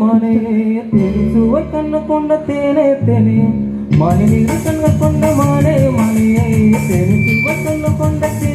மனே தேசுவை கண்ணு கொண்ட தேனே தேனே. மணி கண்ணு கொண்ட மானே மணியே தேசுவை கண்ணு கொண்ட தேனே.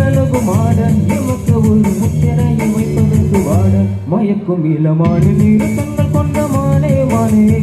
மின்னலகும் ஆட எமக்கு ஒரு முத்திரையை வைப்பதற்கு வாட. மயக்கும் இளமான நீர் தங்கள் கொண்ட மானே மானே.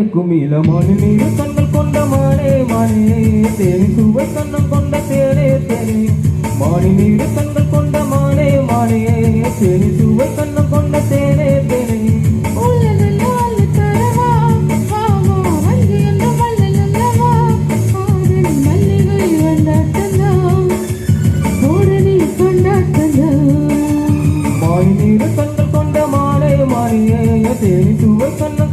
மயக்கும் இளமான நீல கண்ணல் கொண்ட மானே மானே தேனி சுவை கண்ணம் கொண்ட தேனே தேனி. மானி நீல கண்கள் கொண்ட மானே மானே தேனி சுவை கண்ணம் கொண்ட தேனே தேனி. மாறி நீல கண்கள் கொண்ட தேனி சுவை கண்ணம்